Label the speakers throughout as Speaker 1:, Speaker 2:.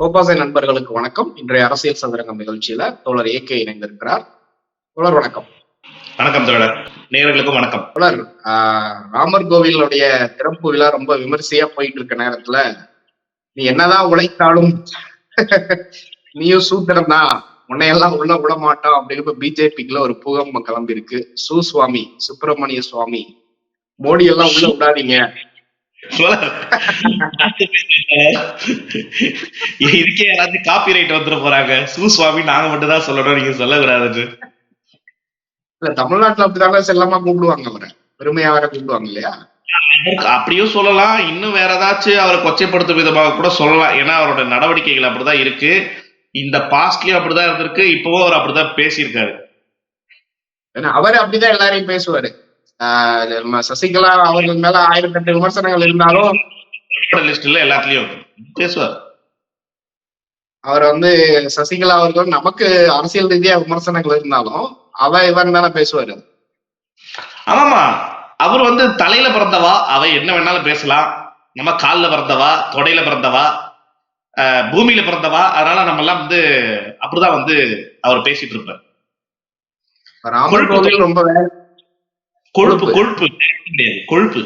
Speaker 1: கோபாசை நண்பர்களுக்கு வணக்கம். இன்றைய அரசியல் சதுரங்கம் நிகழ்ச்சியில தோழர் ஏகே இணைந்திருக்கிறார். தோழர் வணக்கம்.
Speaker 2: வணக்கம் தோழர். நேயர்களுக்கும் வணக்கம்.
Speaker 1: தோழர் ராமர் கோவிலுடைய திறப்பு விழா ரொம்ப விமரிசையா போயிட்டு இருக்க நேரத்துல நீ என்னதான் உழைத்தாலும் நீயும் சூத்திரம் தான் உன்னையெல்லாம் உள்ள விட மாட்டோம் அப்படின்னு இப்ப பிஜேபிக்குள்ள ஒரு பூகம்பம் கிளம்பி இருக்கு சு சுவாமி சுப்பிரமணிய சுவாமி மோடி எல்லாம் உள்ள விடாதீங்க.
Speaker 2: இதுக்கே யாராச்சும் காப்பி ரைட் வந்துட போறாங்க. சு சுவாமி நாங்க மட்டும் தான் சொல்லணும் நீங்க சொல்லக்கூடாது
Speaker 1: இல்ல தமிழ்நாட்டுல அப்படிதானே செல்லமா கூப்பிடுவாங்க அவரை. பெருமையா வேற கூப்பிடுவாங்க இல்லையா?
Speaker 2: அப்படியும் சொல்லலாம். இன்னும் வேற ஏதாச்சும் அவரை கொச்சைப்படுத்தும் விதமாக கூட சொல்லலாம். ஏன்னா அவரோட நடவடிக்கைகள் அப்படிதான் இருக்கு. இந்த பாஸ்ட்லயும் அப்படிதான் இருந்திருக்கு. இப்பவும் அவர் அப்படிதான் பேசியிருக்காரு.
Speaker 1: ஏன்னா அவரு அப்படிதான் எல்லாரையும் பேசுவாரு. நம்ம சசிகலா அவர்கள் மேல ஆயிரத்தெட்டு விமர்சனங்கள் இருந்தாலும்
Speaker 2: லிஸ்ட்ல எல்லாத்துலயும் பேசுவார்.
Speaker 1: அவர் வந்து சசிகலா அவர்கள் நமக்கு அரசியல் ரீதியா விமர்சனங்கள் இருந்தாலும் அவ இவன் தானே பேசுவாரு.
Speaker 2: ஆமாமா அவர் வந்து தலையில பிறந்தவா அவ என்ன வேணாலும் பேசலாம். நம்ம கால்ல பிறந்தவா தொடையில பிறந்தவா பூமியில பிறந்தவா அதனால நம்ம எல்லாம் வந்து அப்படிதான் வந்து அவர் பேசிட்டு இருப்பார்.
Speaker 1: ராமர் கோவில் ரொம்ப வே-
Speaker 2: கொழுப்பு கொழுப்பு. கிடையாது கொழுப்பு.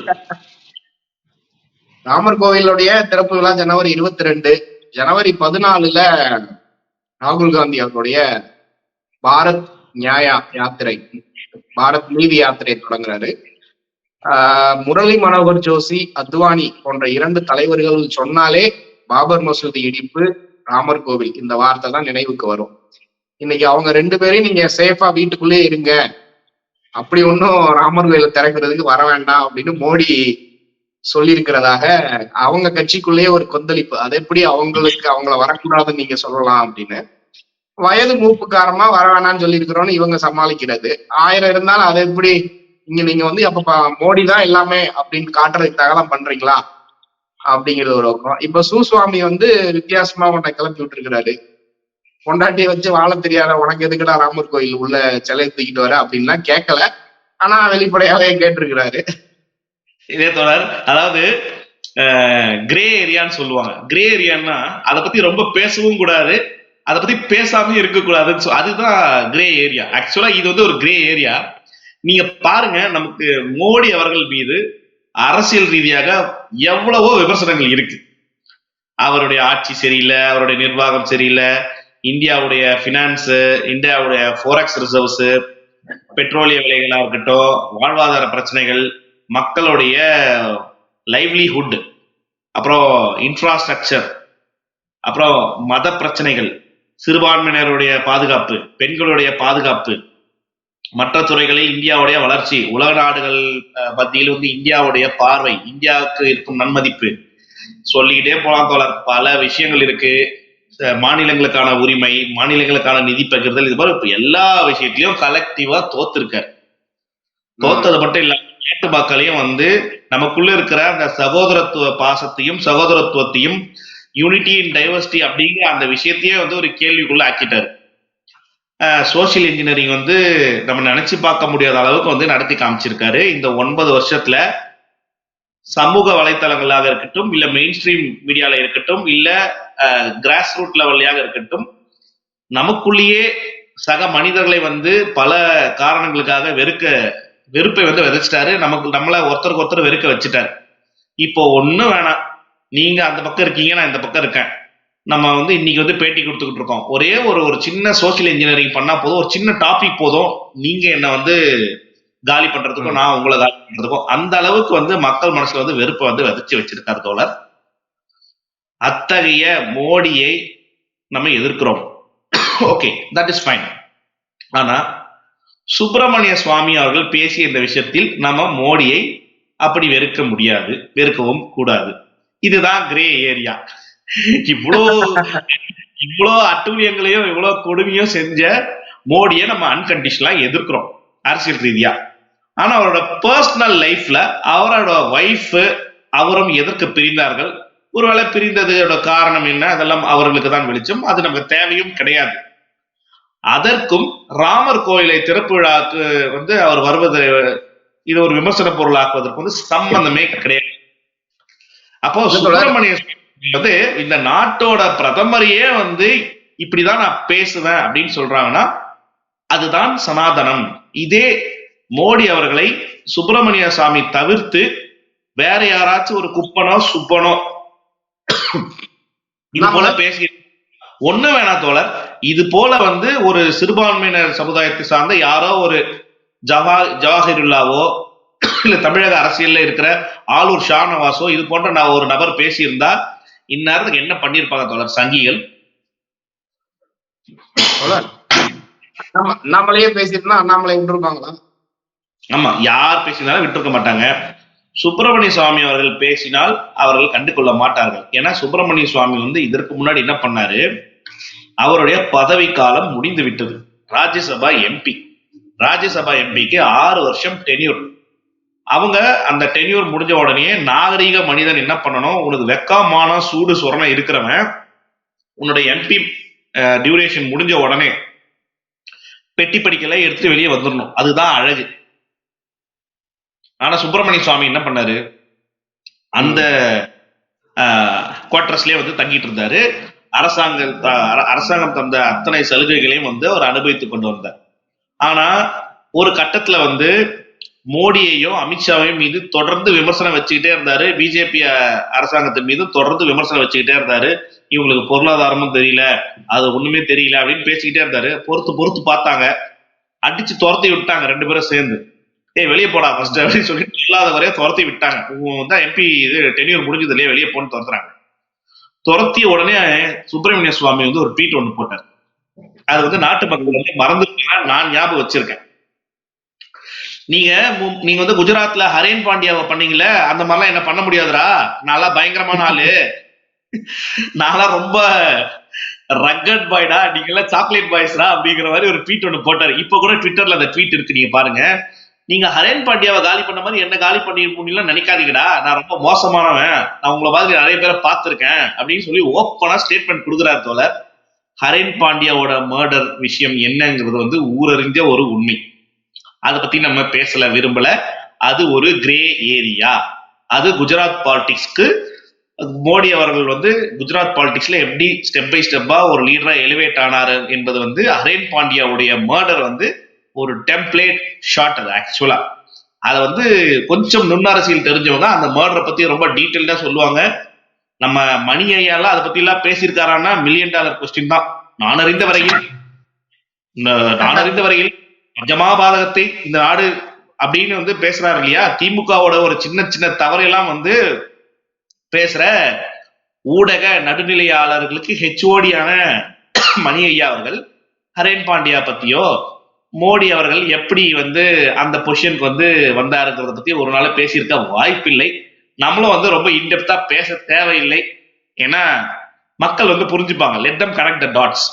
Speaker 1: ராமர் கோவிலுடைய திறப்பு விழா ஜனவரி இருபத்தி ரெண்டு ஜனவரி பதினாலுல ராகுல் காந்தி அவர்களுடைய பாரத் நியாயா யாத்திரை பாரத் நீதி யாத்திரை தொடங்குறாரு. ஆஹ் முரளி மனோகர் ஜோஷி அத்வானி போன்ற இரண்டு தலைவர்கள் சொன்னாலே பாபர் மசூதி இடிப்பு ராமர் கோவில். இந்த வார்த்தை தான் நினைவுக்கு வரும். இன்னைக்கு அவங்க ரெண்டு பேரையும் நீங்க சேஃபா வீட்டுக்குள்ளே இருங்க. அப்படி ஒன்றும் ராமர் கோயிலை திறக்கிறதுக்கு வர வேண்டாம் அப்படின்னு மோடி சொல்லியிருக்கிறதாக அவங்க கட்சிக்குள்ளேயே ஒரு கொந்தளிப்பு. அது எப்படி அவங்களுக்கு அவங்கள வரக்கூடாதுன்னு நீங்க சொல்லலாம் அப்படின்னு. வயது மூப்பு வர வேணாம்னு சொல்லியிருக்கிறோன்னு இவங்க சமாளிக்கிறது. ஆயிரம் இருந்தாலும் அதை எப்படி? இங்க நீங்க வந்து அப்ப மோடி தான் எல்லாமே அப்படின்னு காட்டுறதுக்காக தான் பண்றீங்களா? அப்படிங்கிறது ஒரு பக்கம் இப்ப சுவாமி வந்து வித்தியாசமா உன்னை கிளப்பி விட்டுருக்கிறாரு. பொண்டாட்டியை வச்சு வாழ தெரியாத உனக்கு எதுக்குடா ராமர் கோயில் உள்ள சிலையை தூக்கிட்டு வர அப்படின்லாம் கேட்கல ஆனா வெளிப்படையாவே கேட்டிருக்கிறாரு.
Speaker 2: இதே தொடர் அதாவது கிரே ஏரியான்னு சொல்லுவாங்க. கிரே ஏரியான்னா அதை பத்தி ரொம்ப பேசவும் கூடாது. அதை பத்தி பேசாம இருக்கக்கூடாதுன்னு அதுதான் கிரே ஏரியா ஆக்சுவலா இது வந்து ஒரு கிரே ஏரியா நீங்க பாருங்க நமக்கு மோடி அவர்கள் மீது அரசியல் ரீதியாக எவ்வளவோ விமர்சனங்கள் இருக்கு. அவருடைய ஆட்சி சரியில்லை அவருடைய நிர்வாகம் சரியில்லை இந்தியாவுடைய ஃபினான்ஸ் இந்தியாவுடைய ஃபோரெக்ஸ் ரிசர்வ்ஸ் பெட்ரோலிய விலைகளாக இருக்கட்டும் வாழ்வாதார பிரச்சனைகள் மக்களுடைய லைவ்லிஹுட் அப்புறம் இன்ஃப்ராஸ்ட்ரக்சர் அப்புறம் மத பிரச்சனைகள் சிறுபான்மையினருடைய பாதுகாப்பு பெண்களுடைய பாதுகாப்பு மற்ற துறைகளில் இந்தியாவுடைய வளர்ச்சி உலக நாடுகள் மத்தியில் வந்து இந்தியாவுடைய பார்வை இந்தியாவுக்கு இருக்கும் நன்மதிப்பு. சொல்லிக்கிட்டே போலாம் தோழர். பல விஷயங்கள் இருக்கு. மாநிலங்களுக்கான உரிமை மாநிலங்களுக்கான நிதி பகிர்தல் இது மாதிரி இப்ப எல்லா விஷயத்திலயும் கலெக்டிவா தோத்துருக்காரு. தோத்தது மட்டும் இல்லாம நாட்டு மக்களையும் வந்து நமக்குள்ள இருக்கிற அந்த சகோதரத்துவ பாசத்தையும் சகோதரத்துவத்தையும் யூனிட்டி இன் டைவர்சிட்டி அப்படிங்கிற அந்த விஷயத்தையே வந்து ஒரு கேள்விக்குள்ள ஆக்கிட்டாரு. சோசியல் இன்ஜினியரிங் வந்து நம்ம நினைச்சு பார்க்க முடியாத அளவுக்கு வந்து நடத்தி காமிச்சிருக்காரு. இந்த ஒன்பது வருஷத்துல சமூக வலைத்தளங்களாக இருக்கட்டும் இல்ல மெயின் ஸ்ட்ரீம் மீடியால இருக்கட்டும் இல்ல கிராஸ் ரூட் லெவல்லையாக இருக்கட்டும் நமக்குள்ளேயே சக மனிதர்களை வந்து பல காரணங்களுக்காக வெறுக்க வெறுப்பை வந்து விதைச்சிட்டாரு. நமக்கு நம்மள ஒருத்தருக்கு ஒருத்தர் வெறுக்க வச்சுட்டாரு. இப்போ ஒன்றும் வேணாம். நீங்க அந்த பக்கம் இருக்கீங்க நான் இந்த பக்கம் இருக்கேன். நம்ம வந்து இன்னைக்கு வந்து பேட்டி கொடுத்துக்கிட்டு இருக்கோம். ஒரே ஒரு ஒரு சின்ன சோஷியல் இன்ஜினியரிங் பண்ணா போதும். ஒரு சின்ன டாபிக் போதும். நீங்க என்ன வந்து காலி பண்றதுக்கும் நான் உங்களை காலி பண்றதுக்கும் அந்த அளவுக்கு வந்து மக்கள் மனசுல வந்து வெறுப்பை வந்து விதைச்சு வச்சிருக்காரு தோழர். அத்தகைய மோடியை நம்ம எதிர்க்கிறோம். ஓகே தட் இஸ் ஃபைன் ஆனா சுப்பிரமணிய சுவாமி அவர்கள் பேசிய இந்த விஷயத்தில் நம்ம மோடியை அப்படி வெறுக்க முடியாது வெறுக்கவும் கூடாது. இதுதான் கிரே ஏரியா இவ்வளோ இவ்வளோ அட்டூழியங்களையும் இவ்வளோ கொடுமையும் செஞ்ச மோடியை நம்ம அன்கண்டிஷனலா எதிர்க்கிறோம். அரசியல் ரீதியா. ஆனா அவரோட பர்சனல் லைஃப்ல அவரோட ஒய்ஃப் அவரும் எதற்கு பிரிந்தார்கள்? ஒருவேளை பிரிந்ததோட காரணம் என்ன? அதெல்லாம் அவர்களுக்கு தான் வெளிச்சம். அது நமக்கு தேவையும் கிடையாது. அதற்கும் ராமர் கோயிலை திறப்பு விழாக்கு வந்து அவர் வருவது இது ஒரு விமர்சன பொருளாக்குவதற்கு வந்து சம்பந்தமே கிடையாது. அப்போ. சுப்பிரமணிய வந்து இந்த நாட்டோட பிரதமரையே வந்து இப்படிதான் நான் பேசுவேன் அப்படின்னு சொல்றாங்கன்னா அதுதான் சனாதனம். இதே மோடி அவர்களை சுப்பிரமணிய சாமி தவிர்த்து வேற யாராச்சும் ஒரு குப்பனோ சுப்பனோ இது போல பேசி ஒண்ணு வேணா தோழர். இது போல வந்து ஒரு சிறுபான்மையினர் சமுதாயத்தை சார்ந்த யாரோ ஒரு ஜவா ஜவாஹிருல்லாவோ இல்ல தமிழக அரசியல்ல இருக்கிற ஆளூர் ஷானவாசோ இது போன்ற நான் ஒரு நபர் பேசியிருந்தா இந்நேரத்துக்கு என்ன பண்ணிருப்பாங்க தோழர்? சங்கிகள்?
Speaker 1: நம்மளையே பேசிட்டுனா அண்ணாமலை விட்டுருப்பாங்களா?
Speaker 2: ஆமா யார் பேசினாலும் விட்டுருக்க மாட்டாங்க. சுப்பிரமணிய சுவாமி அவர்கள் பேசினால் அவர்கள் கண்டுகொள்ள மாட்டார்கள். ஏன்னா சுப்பிரமணிய சுவாமி வந்து இதற்கு முன்னாடி என்ன பண்ணாரு? அவருடைய பதவி காலம் முடிந்து விட்டது. ராஜ்யசபா எம்பி ராஜ்யசபா எம்பிக்கு ஆறு வருஷம் டென்யூர் அவங்க அந்த டென்யூர் முடிஞ்ச உடனே நாகரீக மனிதன் என்ன பண்ணணும்? உனக்கு வெக்கமான சூடு சுரணம் இருக்கிறவன் உன்னுடைய எம்பி டியூரேஷன் முடிஞ்ச உடனே பெட்டி படிக்கல எடுத்து வெளியே வந்துடணும். அதுதான் அழகு. ஆனா சுப்பிரமணிய சுவாமி என்ன பண்ணாரு? அந்த குவார்டர்ஸ்லயே வந்து தங்கிட்டு இருந்தாரு. அரசாங்க அர- அரசாங்கம் தந்த அத்தனை சலுகைகளையும் வந்து அவர் அனுபவித்துக் கொண்டு வந்தார். ஆனா ஒரு கட்டத்துல வந்து மோடியையும் அமித்ஷாவையும் மீது தொடர்ந்து விமர்சனம் வச்சுக்கிட்டே இருந்தாரு. பிஜேபி அரசாங்கத்தின் மீது தொடர்ந்து விமர்சனம் வச்சுக்கிட்டே இருந்தாரு. இவங்களுக்கு பொருளாதாரமும் தெரியல அது ஒண்ணுமே தெரியல அப்படின்னு பேசிக்கிட்டே இருந்தாரு. பொறுத்து பொறுத்து பார்த்தாங்க. அடிச்சு துரத்தி விட்டாங்க ரெண்டு பேரும் சேர்ந்து. ஏய் வெளியே போடா ஃபர்ஸ்ட் அப்படின்னு சொல்லிட்டு இல்லாத வரைய துரத்தி விட்டாங்க. உன் தான் எம்பி இது டென்யூர் முடிஞ்சது இல்லையே வெளியே போன்னு துரத்துறாங்க. துரத்திய உடனே சுப்பிரமணிய சுவாமி வந்து ஒரு ட்வீட் ஒன்று போட்டார். அது வந்து நாட்டு மக்கள் வந்து மறந்துருக்கா நான் ஞாபகம் வச்சிருக்கேன். நீங்க நீங்க வந்து குஜராத்ல ஹரேன் பாண்டியாவை பண்ணீங்கல்ல அந்த மாதிரிலாம் என்ன பண்ண முடியாதுடா? நான்லாம் பயங்கரமான ஆளு. நான்லாம் ரொம்ப ரக்கட் பாய்டா நீங்க எல்லாம் சாக்லேட் பாய்ஸ்டா அப்படிங்கிற மாதிரி ஒரு ட்வீட் ஒன்று போட்டாரு. இப்போ கூட ட்விட்டர்ல அந்த ட்வீட் இருக்கு நீங்க பாருங்க. நீங்க ஹரேன் பாண்டியாவை காலி பண்ண மாதிரி என்ன காலி பண்ணி முடியலாம் நினைக்காதீங்கடா. நான் ரொம்ப மோசமானவன். நான் உங்களை மாதிரி நிறைய பேரை பார்த்துருக்கேன் அப்படின்னு சொல்லி ஓப்பனா ஸ்டேட்மெண்ட் கொடுக்குறாரு தோழர். ஹரேன் பாண்டியாவோட மர்டர் விஷயம் என்னங்கிறது வந்து ஊரறிஞ்ச ஒரு உண்மை. அதை பத்தி நம்ம பேசல விரும்பல. அது ஒரு கிரே ஏரியா அது குஜராத் பாலிடிக்ஸ்க்கு மோடி அவர்கள் வந்து குஜராத் பாலிடிக்ஸ்ல எப்படி ஸ்டெப் பை ஸ்டெப்பா ஒரு லீடரா எலிவேட் ஆனாரு என்பது வந்து ஹரேன் பாண்டியாவுடைய மர்டர் வந்து ஒரு டெம்ப்ளேட் ஷாட் அது ஆக்சுவலா அதை வந்து கொஞ்சம் நுண்ணரசியல் தெரிஞ்சவங்க அந்த மர்டரை பத்தி ரொம்ப டீட்டெயில்டா சொல்லுவாங்க. நம்ம மணி ஐயாலாம் அதை பத்தி எல்லாம் பேசியிருக்காரான்னா மில்லியன் டாலர் கொஸ்டின் தான். நான் அறிந்த வரையில். நான் அறிந்த வரையில் பஞ்சமாபாதகத்தை இந்த நாடு அப்படின்னு வந்து பேசுறாரு இல்லையா? திமுகவோட ஒரு சின்ன சின்ன தவறையெல்லாம் வந்து பேசுற ஊடக நடுநிலையாளர்களுக்கு ஹெச்ஓடியான மணி ஐயா அவர்கள் ஹரேன் பாண்டியா பத்தியோ மோடி அவர்கள் எப்படி வந்து அந்த பொசிஷனுக்கு வந்து வந்தாருங்கிறத பத்தி ஒரு நாள் பேசியிருக்க வாய்ப்பில்லை. நம்மளும் வந்து ரொம்ப இன்டெப்தா பேச தேவையில்லை. ஏன்னா மக்கள் வந்து புரிஞ்சுப்பாங்க. Let them connect the dots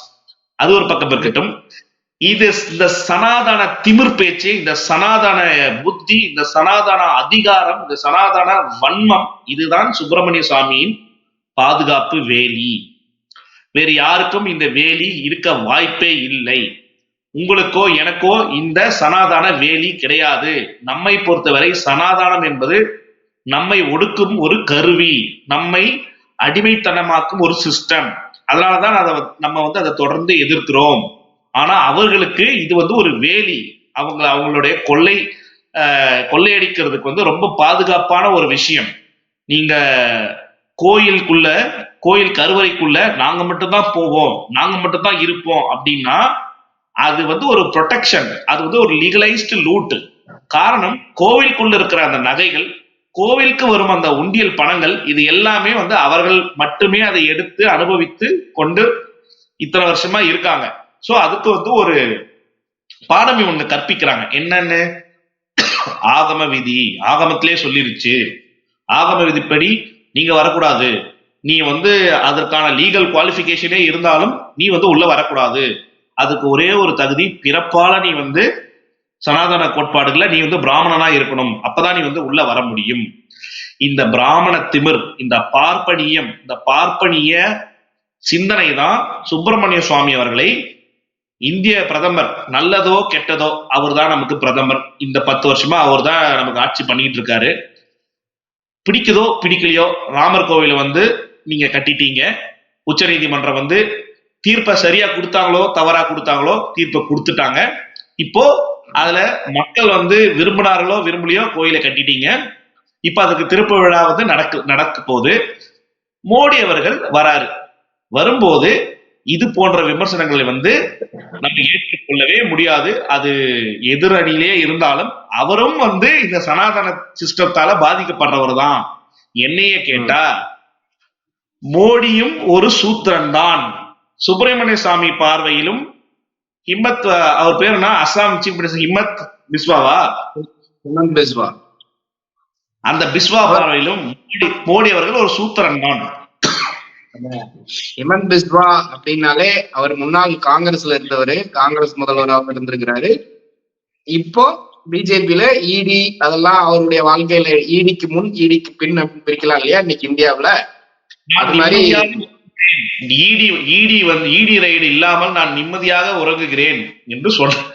Speaker 2: அது ஒரு பக்கம் இருக்கட்டும். இது இந்த சனாதன திமிர் பேச்சு இந்த சனாதன புத்தி இந்த சனாதன அதிகாரம் இந்த சனாதன வன்மம் இதுதான் சுப்பிரமணிய சுவாமியின் பாதுகாப்பு வேலி. வேறு யாருக்கும் இந்த வேலி இருக்க வாய்ப்பே இல்லை. உங்களுக்கோ எனக்கோ இந்த சனாதான வேலி கிடையாது. நம்மை பொறுத்தவரை சனாதானம் என்பது நம்மை ஒடுக்கும் ஒரு கருவி நம்மை அடிமைத்தனமாக்கும் ஒரு சிஸ்டம் அதனாலதான் அதை நம்ம வந்து அதை தொடர்ந்து எதிர்க்கிறோம். ஆனா அவர்களுக்கு இது வந்து ஒரு வேலி. அவங்க அவங்களுடைய கொள்ளை கொள்ளையடிக்கிறதுக்கு வந்து ரொம்ப பாதுகாப்பான ஒரு விஷயம். நீங்க கோயிலுக்குள்ள கோயில் கருவறைக்குள்ள நாங்க மட்டும்தான் போவோம். நாங்க மட்டும்தான் இருப்போம் அப்படின்னா அது வந்து ஒரு ப்ரொடெக்ஷன் அது வந்து ஒரு லீகலைஸ்டு லூட்டு காரணம் கோவிலுக்குள்ள இருக்கிற அந்த நகைகள் கோவிலுக்கு வரும் அந்த உண்டியல் பணங்கள் இது எல்லாமே வந்து அவர்கள் மட்டுமே அதை எடுத்து அனுபவித்து கொண்டு இத்தனை வருஷமா இருக்காங்க. சோ அதுக்கு வந்து ஒரு பாடமே ஒண்ணு கற்பிக்கிறாங்க. என்னன்னு? ஆகம விதி. ஆகமத்திலே சொல்லிருச்சு. ஆகம விதிப்படி நீங்க வரக்கூடாது. நீ வந்து அதற்கான லீகல் குவாலிஃபிகேஷனே இருந்தாலும் நீ வந்து உள்ள வரக்கூடாது. அதுக்கு ஒரே ஒரு தகுதி பிறப்பால நீ வந்து சனாதன கோட்பாடுகளை நீ வந்து பிராமணனா இருக்கணும். அப்பதான் நீ வந்து உள்ள வர முடியும். இந்த பிராமண திமிர் இந்த பார்ப்பனியம் இந்த பார்ப்பனிய சிந்தனை தான் சுப்பிரமணிய சுவாமி அவர்களை இந்திய பிரதமர் நல்லதோ கெட்டதோ அவர் தான் நமக்கு பிரதமர். இந்த பத்து வருஷமா அவர் தான் நமக்கு ஆட்சி பண்ணிட்டு இருக்காரு. பிடிக்குதோ பிடிக்கலையோ ராமர் கோவில வந்து நீங்க கட்டிட்டீங்க. உச்சநீதிமன்றம் வந்து தீர்ப்பை சரியா கொடுத்தாங்களோ தவறா கொடுத்தாங்களோ தீர்ப்பை கொடுத்துட்டாங்க. இப்போ அதுல மக்கள் வந்து விரும்பினார்களோ விரும்பலையோ கோயிலை கட்டிட்டீங்க. இப்ப அதுக்கு திருப்ப விழா வந்து நடக்கு நடக்க போகுது. மோடி அவர்கள் வராரு. வரும்போது இது போன்ற விமர்சனங்களை வந்து நம்ம ஏற்றுக்கொள்ளவே முடியாது. அது எதிரணியிலே இருந்தாலும் அவரும் வந்து இந்த சனாதன சிஸ்டத்தால பாதிக்கப்படுறவர் தான். என்னையே கேட்டா மோடியும் ஒரு சூத்திரன் தான் சுப்பிரமணிய சாமி பார்வையிலும் ஹிம்மத் அவர் பேர் என்ன அஸ்ஸாம் சீஃப் மினிஸ்டர் ஹிம்மத் பிஸ்வாவா?
Speaker 1: பிஸ்வா.
Speaker 2: அந்த பிஸ்வா பார்வையிலும் மோடி அவர்கள் ஒரு சூத்திரன் தான்
Speaker 1: ஹிமந்த் பிஸ்வா அப்படின்னாலே அவர் முன்னாள் காங்கிரஸ்ல இருந்தவர் காங்கிரஸ் முதல்வராக இருந்திருக்கிறாரு. இப்போ பிஜேபியில இடி அதெல்லாம் அவருடைய வாழ்க்கையில ஈடிக்கு முன் ஈடிக்கு பின் அப்படின்னு பிரிக்கலாம் இல்லையா? இன்னைக்கு இந்தியாவுல. அது மாதிரி
Speaker 2: இடி வந்து இடி ரைடு இல்லாமல் நான் நிம்மதியாக உறங்குகிறேன் என்று சொன்ன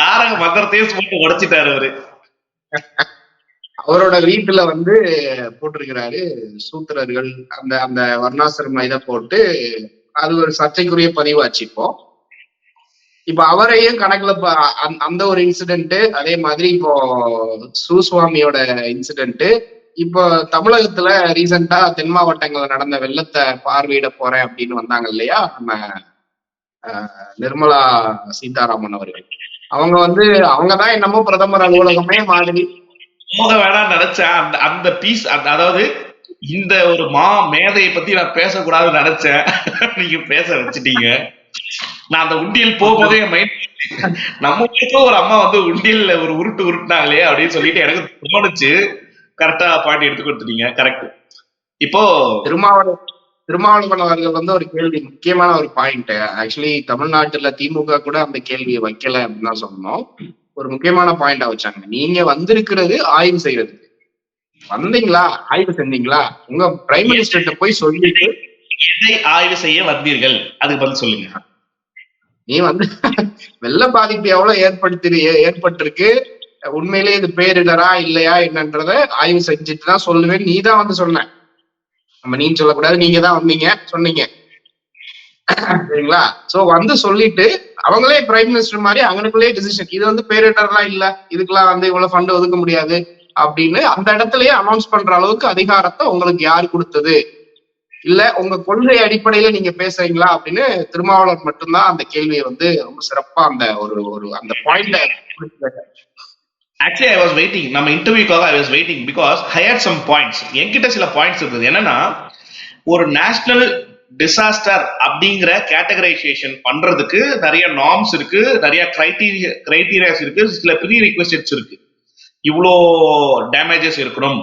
Speaker 2: தாரக மந்திரத்தையே போட்டு உடைச்சிட்டாரு அவரு.
Speaker 1: அவரோட வீட்டுல வந்து போட்டிருக்கிறாரு சூத்திரர்கள். அந்த அந்த வர்ணாசிரம இதை போட்டு அது ஒரு சர்ச்சைக்குரிய பதிவாச்சு இப்போ. இப்ப அவரையும் கணக்குல அந்த ஒரு இன்சிடென்ட் அதே மாதிரி இப்போ சுசுவாமியோட இன்சிடென்ட் இப்போ தமிழகத்துல ரீசெண்டா தென் மாவட்டங்கள்ல நடந்த வெள்ளத்தை பார்வையிட போறேன் அப்படின்னு வந்தாங்க இல்லையா? நம்ம நிர்மலா சீதாராமன் அவர்கள். அவங்க வந்து அவங்கதான் என்னமோ பிரதமர் அலுவலகமே மாதிரி.
Speaker 2: போக வேணாம் நினைச்சேன். அந்த அந்த பீஸ் அதாவது இந்த ஒரு மா மேதையை பத்தி நான் பேசக்கூடாதுன்னு நினைச்சேன். நீங்க பேச வச்சுட்டீங்க. நான் அந்த உண்டியல் போகும்போதே என் மைண்ட் நம்ம வீட்டுல ஒரு அம்மா வந்து உண்டியல்ல ஒரு உருட்டு உருட்டுனாங்களே அப்படின்னு சொல்லிட்டு எனக்கு தோணுச்சு. கரெக்டா பாட்டி எடுத்து கொடுத்துட்டீங்க கரெக்ட் இப்போ
Speaker 1: திருமாவளவன் திருமாவளவன் அவர்கள் வந்து ஒரு கேள்வி முக்கியமான ஒரு பாயிண்ட் ஆக்சுவலி தமிழ்நாட்டுல திமுக கூட அந்த கேள்வியை வைக்கல அப்படின்னு தான் சொன்னோம் ஒரு முக்கியமான பாயிண்டா வச்சாங்க. நீங்க வந்திருக்கிறது ஆய்வு செய்யறதுக்கு. வந்தீங்களா? ஆய்வு செஞ்சீங்களா? உங்க பிரைம் மினிஸ்டர்கிட்ட போய் சொல்லிட்டு
Speaker 2: எதை ஆய்வு செய்ய வந்தீர்கள்? அதுக்கு பதில் சொல்லுங்க.
Speaker 1: நீ வந்து வெள்ள பாதிப்பு எவ்வளவு ஏற்படுத்தி ஏற்பட்டிருக்கு? உண்மையிலேயே இது பேரிடரா இல்லையா என்னன்றத ஆய்வு செஞ்சுட்டு தான் சொல்லுவேன். நீ தான் வந்து சொன்ன. நம்ம நீ சொல்லக்கூடாது நீங்க தான் வந்தீங்க சொன்னீங்க. சரிங்களா? சோ வந்து சொல்லிட்டு அவங்களே பிரைம் மினிஸ்டர் மாதிரி அவங்களுக்குள்ளே டிசிஷன் இது வந்து பேரிடர்லாம் இல்ல இதுக்கெல்லாம் வந்து இவ்வளவு ஃபண்ட் ஒதுக்க முடியாது அப்படின்னு அந்த இடத்துலயே அனௌன்ஸ் பண்ற அளவுக்கு அதிகாரத்தை உங்களுக்கு யார் கொடுத்தது? இல்ல உங்க கொள்கை அடிப்படையில நீங்க பேசுறீங்களா அப்படின்னு திருமாவளவன் மட்டும்தான் அந்த கேள்வியை வந்து ரொம்ப சிறப்பா அந்த ஒரு ஒரு அந்த பாயிண்ட
Speaker 2: ஆக்சுவலி ஐ வாஸ் வெயிட்டிங் நம்ம இன்டர்வியூக்காக I was waiting because higher some points என்கிட்ட சில பாயிண்ட்ஸ் இருந்தது. என்னன்னா ஒரு நேஷனல் டிசாஸ்டர் அப்படிங்கிற கேட்டகரைசேஷன் பண்றதுக்கு நிறைய நார்ம்ஸ் இருக்கு நிறைய கிரைட்டீரியா கிரைட்டீரியாஸ் இருக்கு சில ப்ரீ ரிக்வெஸ்டட்ஸ் இருக்கு. இவ்வளோ டேமேஜஸ் இருக்கணும்.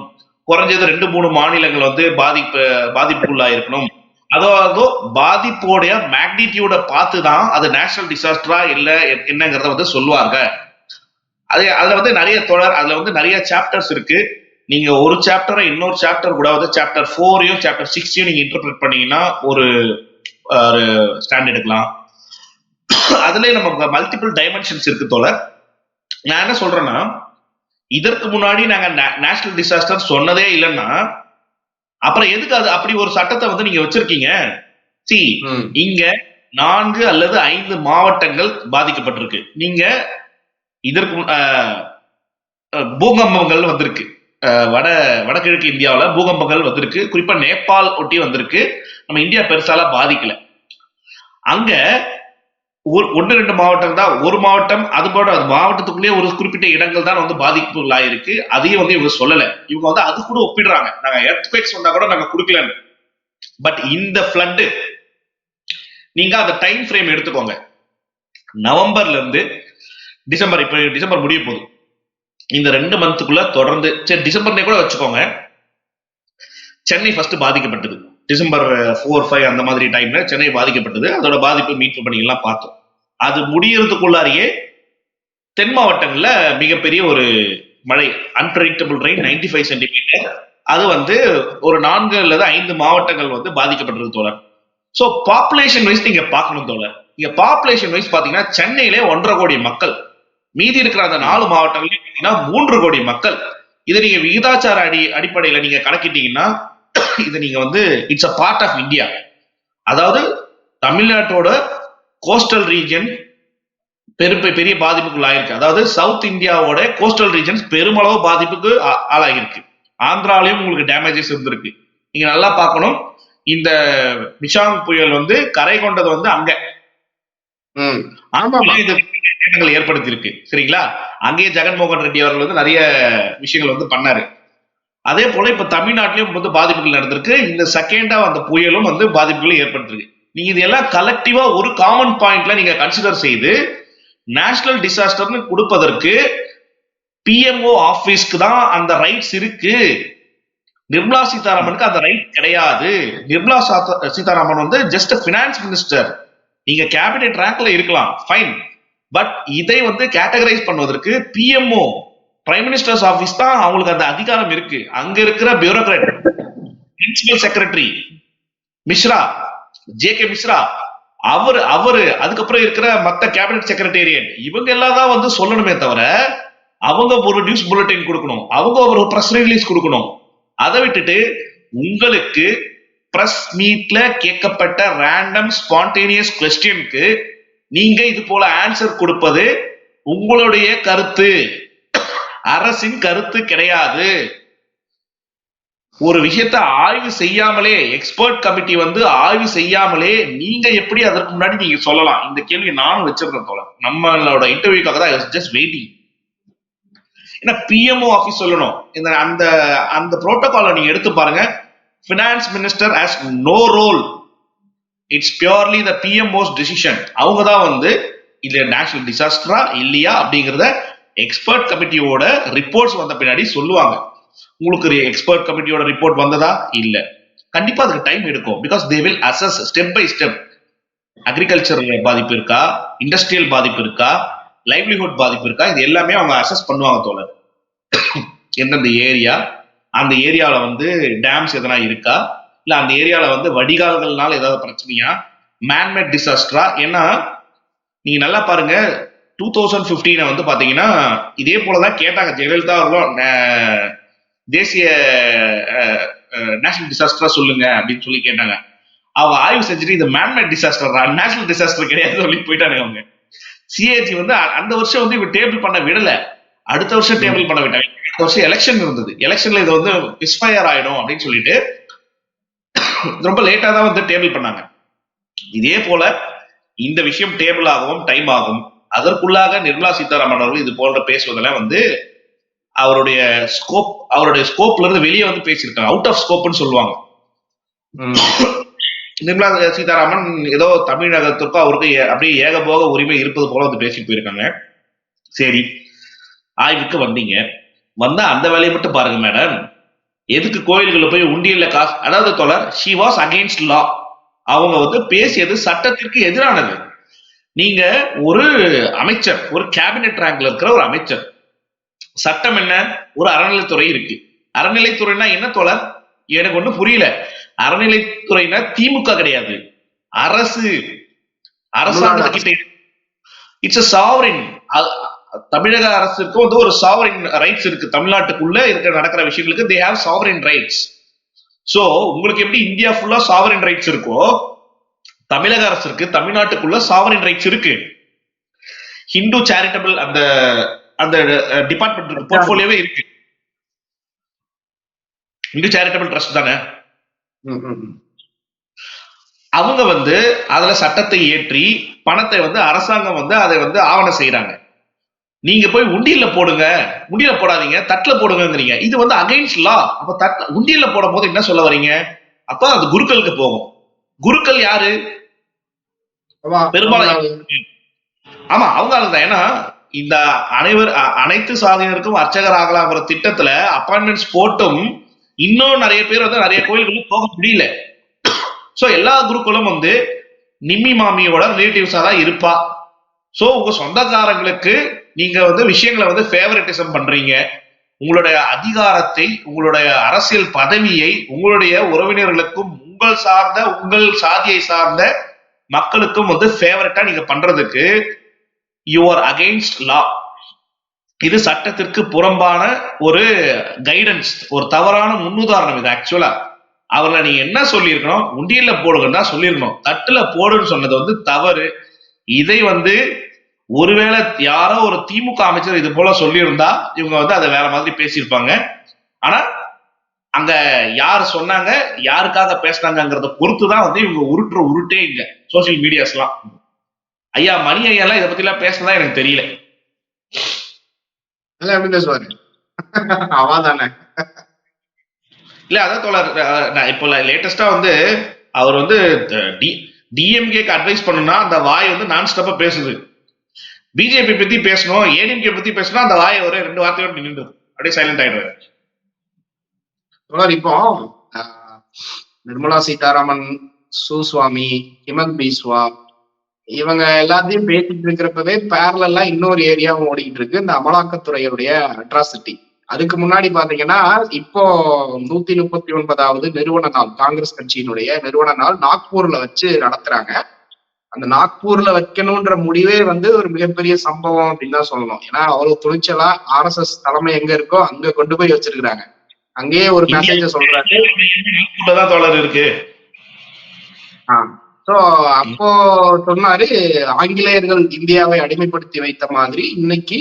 Speaker 2: குறைஞ்சது ரெண்டு மூணு மாநிலங்கள் வந்து பாதிப்பு பாதிப்புக்குள்ளா இருக்கணும் அதாவது பாதிப்போடைய மேக்னிடியூட பார்த்து தான் அது நேஷனல் டிசாஸ்டரா இல்லை என்னங்கிறத வந்து சொல்லுவாங்க. அது அதுல வந்து நிறைய தொடர் அதுல வந்து நிறைய சாப்டர்ஸ் இருக்கு. நீங்க ஒரு சாப்டரை இன்னொரு சாப்டர் கூட வந்து சாப்டர் ஃபோரையும் சாப்டர் சிக்ஸையும் நீங்க இன்டர்பிரட் பண்ணீங்கன்னா ஒரு ஒரு ஸ்டாண்ட் எடுக்கலாம். அதுல நமக்கு மல்டிபிள் டைமென்ஷன்ஸ் இருக்கு தோழர். நான் என்ன சொல்றேன்னா இதற்கு முன்னாடி நாங்க நேஷனல் டிசாஸ்டர் சொன்னதே இல்லைன்னா அப்புறம் எதுக்கு அது அப்படி ஒரு சட்டத்தை வந்து நீங்க வச்சிருக்கீங்க? சி இங்க நான்கு அல்லது ஐந்து மாவட்டங்கள் பாதிக்கப்பட்டிருக்கு. நீங்க இதற்கு பூகம்பங்கள் வந்திருக்கு. வட வடகிழக்கு இந்தியாவில் பூகம்பங்கள் வந்திருக்கு. குறிப்பாக நேபாள் ஒட்டி வந்திருக்கு. நம்ம இந்தியா பெருசால பாதிக்கல. அங்க ஒரு ஒன்று ரெண்டு மாவட்டம் தான். ஒரு மாவட்டம் அது போல அது மாவட்டத்துக்குள்ளேயே ஒரு குறிப்பிட்ட இடங்கள் தான் வந்து பாதிப்புகளாயிருக்கு அதையும் வந்து இவங்க சொல்லலை. இவங்க வந்து அது கூட ஒப்பிடுறாங்க. நாங்க எர்த்குவேக்ஸ் வந்தா கூட நாங்க கொடுக்கலன்னு. பட் இந்த ஃப்ளட்டு நீங்க அந்த டைம் ஃப்ரேம் எடுத்துக்கோங்க. நவம்பர்ல இருந்து டிசம்பர் இப்போ டிசம்பர் முடிய போகுது. இந்த ரெண்டு மந்த்துக்குள்ள தொடர்ந்து சரி டிசம்பர்னே கூட வச்சுக்கோங்க. சென்னை ஃபர்ஸ்ட் பாதிக்கப்பட்டது. டிசம்பர் ஃபோர் ஃபைவ் அந்த மாதிரி டைம்ல சென்னை பாதிக்கப்பட்டது. அதோட பாதிப்பு மீட்பு பணிகள்லாம் பார்த்தோம். அது முடியறதுக்குள்ளாரியே தென் மாவட்டங்கள்ல மிகப்பெரிய ஒரு மழை அன்பிரடிக்டபிள் ரெயின் 95 ஃபைவ் சென்டிமீட்டர் அது வந்து ஒரு நான்கு அல்லது ஐந்து மாவட்டங்கள் வந்து பாதிக்கப்பட்டது தோழர். ஸோ பாப்புலேஷன் வைஸ் நீங்க பார்க்கணும் தோழர். இங்க பாப்புலேஷன் வைஸ் பாத்தீங்கன்னா சென்னையிலே ஒன்றரை கோடி மக்கள். மீதி இருக்கிற அந்த நாலு மாவட்டங்களையும் பாத்தீங்கன்னா மூன்று கோடி மக்கள். இதை நீங்க விகிதாச்சார அடி அடிப்படையில நீங்க கணக்கிட்டீங்கன்னா இது நீங்க வந்து it's a part of India அதாவது தமிழ்நாட்டோட கோஸ்டல் ரீஜன் பெரும் பெரிய பாதிப்புக்குள் ஆயிருக்கு. அதாவது சவுத் இந்தியாவோட கோஸ்டல் ரீஜன்ஸ் பெருமளவு பாதிப்புக்கு ஆளாகிருக்கு ஆந்திராலையும் உங்களுக்கு டேமேஜஸ் இருந்திருக்கு. நீங்க நல்லா பார்க்கணும். இந்த மிஷாங் புயல் வந்து கரை கொண்டது வந்து அங்க. தேட்டங்கள் ஏற்படுத்தி இருக்கு சரிங்களா? அங்கேயே ஜெகன்மோகன் ரெட்டி அவர்கள் வந்து நிறைய விஷயங்கள் வந்து பண்ணாரு. அதே போல இப்ப தமிழ்நாட்டிலயும் வந்து பாதிப்புகள் நடந்திருக்கு. இந்த செகண்டா அந்த புயலும் வந்து பாதிப்புகளை ஏற்படுத்திருக்கு நீங்க இதெல்லாம் கலெக்டிவா ஒரு காமன் பாயிண்ட்ல நீங்க கன்சிடர் செய்து நேஷனல் டிசாஸ்டர்னு கொடுப்பதற்கு பிஎம்ஓ ஆபீஸ்க்கு தான் அந்த ரைட்ஸ் இருக்கு. நிர்மலா சீதாராமனுக்கு அந்த ரைட் கிடையாது. நிர்மலா சீதாராமன் வந்து ஜஸ்ட் பினான்ஸ் மினிஸ்டர் நீங்க கேபினெட் ரேங்க்ல இருக்கலாம் ஃபைன் பட் இதை வந்து கேட்டகரைஸ் பண்ணுவதற்கு பிஎம்ஓ பிரைம் மினிஸ்டர்ஸ் ஆஃபீஸ் தான் அவங்களுக்கு அந்த அதிகாரம் இருக்கு. அங்க இருக்கிற bureaucrat principal secretary Mishra J K Mishra அவர் அவரு அதுக்கப்புறம் இருக்கிற மத்த கேபினட் செக்ரட்டேரியன் இவங்க எல்லாம் தான் வந்து சொல்லணுமே தவிர அவங்க ஒரு நியூஸ் புல்லட்டின் கொடுக்கணும். அவங்க ஒரு ப்ரெஸ் ரிலீஸ் கொடுக்கணும். அதை விட்டுட்டு உங்களுக்கு பிரஸ் மீட்ல கேட்கப்பட்ட ரேண்டம் ஸ்பான்டேனியஸ் கொஸ்டினுக்கு நீங்க இது போல ஆன்சர் கொடுப்பது உங்களுடைய கருத்து. அரசின் கருத்து கிடையாது. ஒரு விஷயத்த ஆய்வு செய்யாமலே எக்ஸ்பர்ட் கமிட்டி வந்து ஆய்வு செய்யாமலே நீங்க எப்படி அதற்கு முன்னாடி நீங்க சொல்லலாம்? இந்த கேள்வி நானும் வச்சிருந்தேன் தோழர். நம்மளோட இன்டர்வியூக்காக தான் ஜஸ்ட் வெயிட்டிங் ஏன்னா பிஎம்ஓ ஆஃபீஸ் சொல்லணும். இந்த அந்த அந்த புரோட்டோகாலை நீங்க எடுத்து பாருங்க. Finance minister has no role it's purely the PMO's decision அவங்க தான் வந்து இது நேஷனல் டிசாஸ்டரா இல்லையா அப்படிங்கிறத எக்ஸ்பர்ட் கமிட்டியோட ரிப்போர்ட்ஸ் வந்த பின்னாடி சொல்லுவாங்க. உங்களுக்கு எக்ஸ்பர்ட் கமிட்டியோட ரிப்போர்ட் வந்ததா? இல்ல. கண்டிப்பா அதுக்கு டைம் எடுக்கும். Because they will assess step by step agriculture பாதிப்பு இருக்கா? இண்டஸ்ட்ரியல் பாதிப்பு இருக்கா? லைவ்லிஹுட் பாதிப்பு இருக்கா? இது எல்லாமே அவங்க அசஸ் பண்ணுவாங்க தோழர். எந்தெந்த ஏரியா அந்த ஏரியாவில் வந்து டேம்ஸ் எதனா இருக்கா? இல்லை அந்த ஏரியாவில் வந்து வடிகால்கள்னால ஏதாவது பிரச்சனையா? மேன்மேட் டிசாஸ்டரா ஏன்னா நீங்க நல்லா பாருங்க டூ தௌசண்ட் ஃபிஃப்டீனை வந்து பார்த்தீங்கன்னா இதே போலதான் கேட்டாங்க ஜெயலலிதா அவர்களும் தேசிய நேஷனல் டிசாஸ்டரா சொல்லுங்க அப்படின்னு சொல்லி கேட்டாங்க. அவ ஆய்வு செஞ்சுட்டு இது மேன்மேட் டிசாஸ்டர் நேஷனல் டிசாஸ்டர் கிடையாது சொல்லி போயிட்டாங்க அவங்க. சிஏஜி வந்து அந்த வருஷம் வந்து இவ டேபிள் பண்ண விடல. அடுத்த வருஷம் டேபிள் பண்ண விட்டாங்க. வருஷம் எலெக்ஷன் இருந்தது. எலெக்ஷன்ல இது வந்து மிஸ்ஃபயர் ஆயிடும் அப்படின்னு சொல்லிட்டு ரொம்ப லேட்டா தான் வந்து டேபிள் பண்ணாங்க. இதே போல இந்த விஷயம் டேபிள் ஆகவும் டைம் ஆகும். அதற்குள்ளாக நிர்மலா சீதாராமன் அவர்கள் இது போன்ற பேசுவதெல்லாம் வந்து அவருடைய ஸ்கோப் அவருடைய ஸ்கோப்ல இருந்து வெளியே வந்து பேசியிருக்காங்க. அவுட் ஆஃப் ஸ்கோப்னு சொல்லுவாங்க. நிர்மலா சீதாராமன் ஏதோ தமிழகத்திற்கும் அவருக்கு அப்படியே ஏகபோக உரிமை இருப்பது போல வந்து பேசிட்டு போயிருக்காங்க. சரி ஆய்வுக்கு வந்தீங்க. வந்தா அந்த வேலையை மட்டும் பாருங்க மேடம் எதுக்கு கோயில்களை போய் உண்டியல்ல காசு அதாவது தொடர் ஷி வாஸ் அகைன்ஸ்ட் லா அவங்க வந்து பேசியது சட்டத்திற்கு எதிரானது. நீங்க ஒரு அமைச்சர் ஒரு கேபினெட் ரேங்க்ல இருக்கிற ஒரு அமைச்சர். சட்டம் என்ன? ஒரு அறநிலைத்துறை இருக்கு. அறநிலைத்துறைனா என்ன தோழர்? எனக்கு ஒண்ணும் புரியல. அறநிலைத்துறைனா திமுக கிடையாது. அரசு. அரசாங்கத்துக்கிட்ட இட்ஸ் அ சாவரின் தமிழக அரசுக்கு வந்து ஒரு சாவரின் ரைட்ஸ் இருக்கு. தமிழ்நாட்டுக்குள்ள இருக்கிற நடக்கிற விஷயங்களுக்கு they have sovereign rights so உங்களுக்கு எப்படி இந்தியா ஃபுல்லா சாவரின் ரைட்ஸ் இருக்கோ தமிழக அரசுக்கு தமிழ்நாட்டுக்குள்ள சாவரின் ரைட்ஸ் இருக்கு. ஹிந்து சேரிட்டபிள் அந்த அந்த டிபார்ட்மெண்ட் போர்ட்போலியோவே இருக்கு. இந்து சேரிட்டபிள் ட்ரஸ்ட் தானே. அவங்க வந்து அதுல சட்டத்தை ஏற்றி பணத்தை வந்து அரசாங்கம் வந்து அதை வந்து ஆவணம் செய்யறாங்க நீங்க போய் உண்டியல்ல போடுங்க. உண்டியல்ல போடாதீங்க தட்டுல போடுங்கங்கிறீங்க. இது வந்து அகைன்ஸ்ட் லா அப்ப தட் உண்டியல்ல போடும் போது என்ன சொல்ல வரீங்க? அப்ப அது குருக்களுக்கு போகும். குருக்கள் யாரு? பெரும்பாலும் ஆமா. அவங்க தான் ஏன்னா இந்த அனைவர் அனைத்து சாதியினருக்கும் அர்ச்சகர் ஆகலாங்கிற திட்டத்துல அப்பாயின்மெண்ட்ஸ் போட்டும் இன்னும் நிறைய பேர் வந்து நிறைய கோயில்களுக்கு போக முடியல. சோ எல்லா குருக்களும் வந்து நிம்மி மாமியோட ரிலேட்டிவ்ஸா தான் இருப்பா. சோ உங்க சொந்தக்காரங்களுக்கு நீங்க வந்து விஷயங்களை வந்து ஃபேவரட்டிசம் பண்றீங்க. உங்களுடைய அதிகாரத்தை உங்களுடைய அரசியல் பதவியை உங்களுடைய உறவினர்களுக்கும் உங்கள் சார்ந்த உங்கள் சாதியை சார்ந்த மக்களுக்கும் வந்து ஃபேவரட்டா நீங்க பண்றதுக்கு யூ ஆர் அகைன்ஸ்ட் லா இது சட்டத்திற்கு புறம்பான ஒரு கைடன்ஸ் ஒரு தவறான முன்னுதாரணம் இது ஆக்சுவலா அவர்களை நீங்க என்ன சொல்லியிருக்கணும்? உண்டியல்ல போடுங்கன்னு தான் சொல்லியிருக்கணும். தட்டுல போடுன்னு சொன்னது வந்து தவறு. இதை வந்து ஒருவேளை யாரோ ஒரு திமுக அமைச்சர் இது போல சொல்லியிருந்தா இவங்க வந்து அதை வேற மாதிரி பேசியிருப்பாங்க. ஆனா அங்க யார் சொன்னாங்க யாருக்காக பேசினாங்கிறத பொறுத்து தான் வந்து இவங்க உருட்டுற உருட்டே இங்க சோசியல் மீடியாஸ்லாம் ஐயா மணி ஐயா எல்லாம் இதை பத்தி எல்லாம் பேசுனதா எனக்கு தெரியல.
Speaker 1: எப்படி பேசுவாரு? அவா தானே
Speaker 2: இல்ல அதான் தோழர் நான் இப்போ லேட்டஸ்டா வந்து அவர் வந்து டி டிஎம்கேக்கு அட்வைஸ் பண்ணுனா அந்த வாய் வந்து நான் ஸ்டாப்பா பேசுது. பிஜேபி பத்தி பேசணும் ஏடிஎம்கே பத்தி பேசணும் அந்த வாயை ஒரு ரெண்டு வார்த்தையோட நின்று அப்படியே சைலண்ட் ஆயிடுவாரு.
Speaker 1: இப்போ நிர்மலா சீதாராமன் சுவாமி ஹிமந்த் பிஸ்வா இவங்க எல்லாத்தையும் பேசிட்டு இருக்கிறப்பவே பேரலா இன்னொரு ஏரியாவும் ஓடிக்கிட்டு இருக்கு இந்த அமலாக்கத்துறையுடைய அட்ராசிட்டி அதுக்கு முன்னாடி பாத்தீங்கன்னா இப்போ நூத்தி முப்பத்தி ஒன்பதாவது நிறுவன நாள் காங்கிரஸ் கட்சியினுடைய நிறுவன நாள் நாக்பூர்ல வச்சு நடத்துறாங்க. அந்த நாக்பூர்ல வைக்கணும்ன்ற முடிவே வந்து ஒரு மிகப்பெரிய சம்பவம் அப்படின்னு தான் சொல்லணும். ஏன்னா அவ்வளவு துணிச்சலா ஆர்எஸ்எஸ் தலைமை எங்க இருக்கோ அங்க கொண்டு போய் வச்சிருக்காங்க அங்கேயே ஒரு மெசேஜ சொல்றாரு
Speaker 2: தோழர் இருக்கு.
Speaker 1: சோ அப்போ சொன்னாரு ஆங்கிலேயர்கள் இந்தியாவை அடிமைப்படுத்தி வைத்த மாதிரி இன்னைக்கு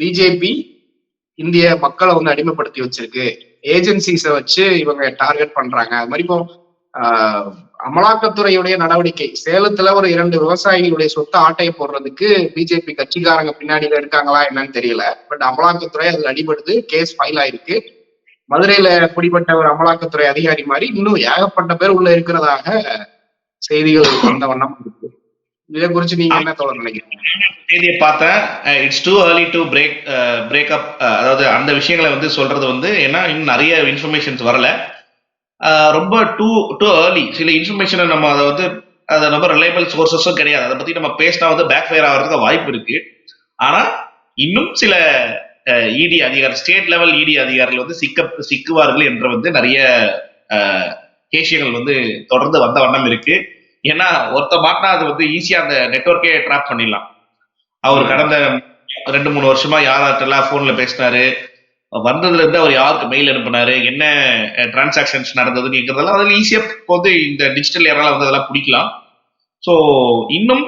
Speaker 1: பிஜேபி இந்திய மக்களை வந்து அடிமைப்படுத்தி வச்சிருக்கு. ஏஜென்சிஸ வச்சு இவங்க டார்கெட் பண்றாங்க. அது மாதிரி இப்போ அமலாக்கத்துறையுடைய நடவடிக்கை. சேலத்துல ஒரு இரண்டு விவசாயிகளுடைய சொத்தை ஆட்டையை போடுறதுக்கு பிஜேபி கட்சிக்காரங்க பின்னாடியில இருக்காங்களா என்னன்னு தெரியல. பட் அமலாக்கத்துறை அதுல அடிபடுது கேஸ் ஃபைல் ஆயிருக்கு. மதுரையில பிடிப்பட்ட ஒரு அமலாக்கத்துறை அதிகாரி மாதிரி இன்னும் ஏகப்பட்ட பேர் உள்ள இருக்கிறதாக செய்திகள் வந்த வண்ணம் இருக்கு. இதை குறிச்சு நீங்க என்ன தோழர் நினைக்கிறீங்க?
Speaker 2: செய்தியை பார்த்தேன்? It's too early to break breakup அதாவது அந்த விஷயங்களை வந்து சொல்றது வந்து ஏன்னா இன்னும் நிறைய இன்ஃபர்மேஷன்ஸ் வரல. ரொம்ப டூ டூ ஏர்லி சில இன்ஃபர்மேஷனை நம்ம அதை வந்து அது ரொம்ப ரிலையபிள் சோர்சஸும் கிடையாது. அதை பத்தி நம்ம பேசினா வந்து பேக் ஃபயர் ஆகிறதுக்கு வாய்ப்பு இருக்கு. ஆனா இன்னும் சில இடி அதிகாரி ஸ்டேட் லெவல் இடி அதிகாரிகள் வந்து சிக்க சிக்குவார்கள் என்ற வந்து நிறைய கேசியங்கள் வந்து தொடர்ந்து வந்த வண்ணம் இருக்கு. ஏன்னா ஒருத்த மாட்டினா அது வந்து ஈஸியா அந்த நெட்ஒர்க்கே ட்ராப் பண்ணிடலாம். அவர் கடந்த ரெண்டு மூணு வருஷமா யார்கிட்டலாம் போன்ல பேசினாரு? வந்ததுல இருந்து அவர் யாருக்கு மெயில் அனுப்புனாரு? என்ன டிரான்சாக்ஷன்ஸ் நடந்ததுங்கிறதெல்லாம் அதில் ஈஸியா இப்போ வந்து இந்த டிஜிட்டல் ஏரால வந்து அதெல்லாம் பிடிக்கலாம். ஸோ இன்னும்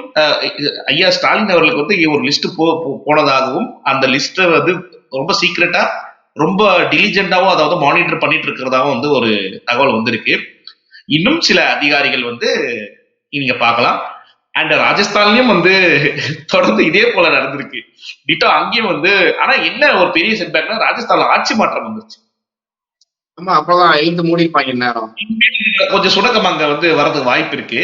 Speaker 2: ஐயா ஸ்டாலின் அவர்களுக்கு வந்து ஒரு லிஸ்ட் போ போனதாகவும் அந்த லிஸ்ட்டை வந்து ரொம்ப சீக்ரெட்டா ரொம்ப டிலிஜென்டாவும் அதை வந்து மானிட்டர் பண்ணிட்டு இருக்கிறதாவும் வந்து ஒரு தகவல் வந்திருக்கு. இன்னும் சில அதிகாரிகள் வந்து நீங்க பார்க்கலாம். அண்ட் ராஜஸ்தான்லயும் வந்து தொடர்ந்து இதே போல நடந்திருக்கு. டிட்டோ அங்கேயும் வந்து ஆனா என்ன ஒரு பெரிய செட்பேக்னா ராஜஸ்தான்ல ஆட்சி மாற்றம் வந்துருச்சு.
Speaker 1: ஆமா அப்பதான் எழுந்து மூடிருப்பாங்க நேரம்
Speaker 2: கொஞ்சம் சுணக்கம் அங்க வந்து வரதுக்கு வாய்ப்பு இருக்கு.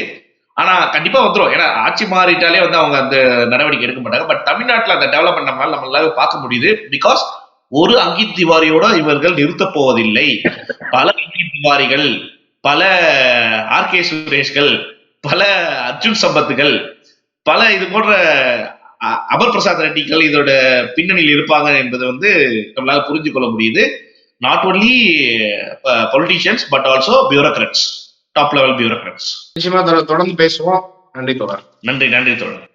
Speaker 2: ஆனா கண்டிப்பா வந்துரும். ஏன்னா ஆட்சி மாறிட்டாலே வந்து அவங்க அந்த நடவடிக்கை எடுக்க மாட்டாங்க. பட் தமிழ்நாட்டுல அந்த டெவலப்மெண்ட் நம்மளால நம்மளால பார்க்க முடியுது. பிகாஸ் ஒரு அங்கித் திவாரியோட இவர்கள் நிறுத்தப் போவதில்லை. பல அங்கித் திவாரிகள் பல ஆர் கே சுரேஷ்கள் பல அர்ஜுன் சம்பத்துகள் பல இது போன்ற அமர் பிரசாத் ரெட்டிகள் இதோட பின்னணியில் இருப்பாங்க என்பது வந்து நம்மளால புரிஞ்சு கொள்ள முடியுது. Not only politicians but also bureaucrats top level bureaucrats
Speaker 1: நிச்சயமா தொடர்- தொடர்ந்து பேசுவோம். நன்றி தோழர்.
Speaker 2: நன்றி நன்றி தோழர்.